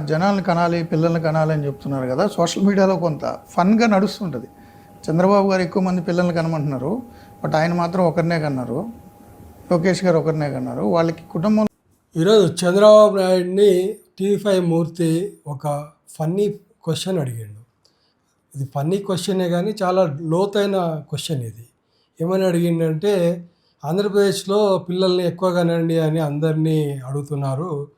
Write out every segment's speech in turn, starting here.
జనాలను కనాలి పిల్లల్ని కనాలి అని చెప్తున్నారు కదా. సోషల్ మీడియాలో కొంత ఫన్గా నడుస్తుంటుంది. చంద్రబాబు గారు ఎక్కువ మంది పిల్లల్ని కనమంటున్నారు. బట్ ఆయన మాత్రం ఒకరినే కన్నారు. లోకేష్ గారు ఒకరినే కన్నారు. వాళ్ళకి కుటుంబం ఈరోజు చంద్రబాబు నాయుడిని టీవీ ఫైవ్ మూర్తి ఒక ఫన్నీ క్వశ్చన్ అడిగాడు. ఇది ఫన్నీ క్వశ్చనే కానీ చాలా లోతైన క్వశ్చన్ ఇది. ఏమని అడిగిండంటే ఆంధ్రప్రదేశ్లో పిల్లల్ని ఎక్కువ కనండి అని అందరినీ అడుగుతున్నారు.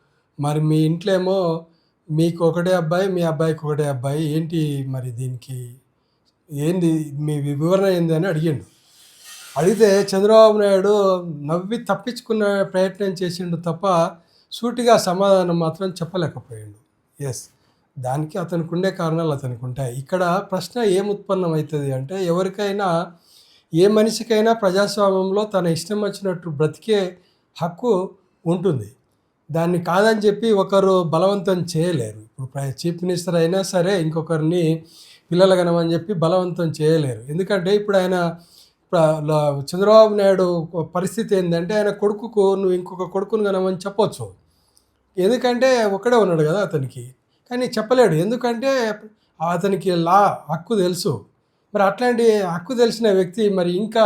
మరి మీ ఇంట్లో ఏమో మీకు ఒకటే అబ్బాయి మీ అబ్బాయికి ఒకటే అబ్బాయి. ఏంటి మరి దీనికి? ఏంది మీ వివరణ ఏంది అని అడిగిండు. అడిగితే చంద్రబాబు నాయుడు నవ్వి తప్పించుకునే ప్రయత్నం చేసిండు తప్ప సూటిగా సమాధానం మాత్రం చెప్పలేకపోయాడు. ఎస్ దానికి అతనికి ఉండే కారణాలు అతనికి ఉంటాయి ఇక్కడ ప్రశ్న ఏం ఉత్పన్నం అవుతుంది అంటే ఎవరికైనా ఏ మనిషికైనా ప్రజాస్వామ్యంలో తన ఇష్టం వచ్చినట్టు బ్రతికే హక్కు ఉంటుంది. దాన్ని కాదని చెప్పి ఒకరు బలవంతం చేయలేరు. ఇప్పుడు చీఫ్ మినిస్టర్ అయినా సరే ఇంకొకరిని పిల్లలు కనమని చెప్పి బలవంతం చేయలేరు. ఎందుకంటే ఇప్పుడు ఆయన చంద్రబాబు నాయుడు పరిస్థితి ఏంటంటే ఆయన కొడుకుకు నువ్వు ఇంకొక కొడుకును కనమని చెప్పొచ్చు. ఎందుకంటే ఒకడే ఉన్నాడు కదా అతనికి. కానీ చెప్పలేడు. ఎందుకంటే అతనికి లా హక్కు తెలుసు. మరి అట్లాంటి హక్కు తెలిసిన వ్యక్తి మరి ఇంకా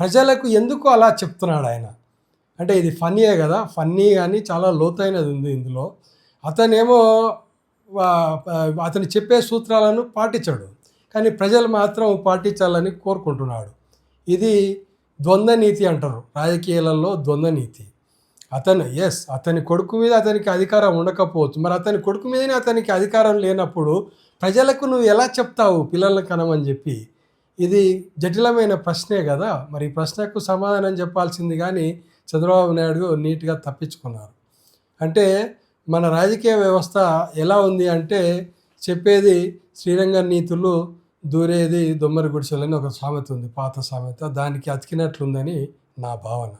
ప్రజలకు ఎందుకు అలా చెప్తున్నాడు ఆయన? అంటే ఇది ఫన్నీయే కదా ఫన్నీ కానీ చాలా లోతైనది ఉంది ఇందులో. అతనేమో అతను చెప్పే సూత్రాలను పాటించాడు. కానీ ప్రజలు మాత్రం పాటించాలని కోరుకుంటున్నాడు. ఇది ద్వంద్వ నీతి అంటారు. రాజకీయాలలో ద్వంద్వ నీతి అతను ఎస్ అతని కొడుకు మీద అతనికి అధికారం ఉండకపోవచ్చు. మరి అతని కొడుకు మీదనే అతనికి అధికారం లేనప్పుడు ప్రజలకు నువ్వు ఎలా చెప్తావు పిల్లలను కనమని చెప్పి? ఇది జటిలమైన ప్రశ్నే కదా. మరి ఈ ప్రశ్నకు సమాధానం చెప్పాల్సింది కానీ చంద్రబాబు నాయుడు నీట్గా తప్పించుకున్నారు. అంటే మన రాజకీయ వ్యవస్థ ఎలా ఉంది అంటే చెప్పేది శ్రీరంగ నీతులు దూరేది దొమ్మరి గుడిసెలని ఒక సామెత ఉంది పాత సామెత. దానికి అతికినట్లుందని నా భావన.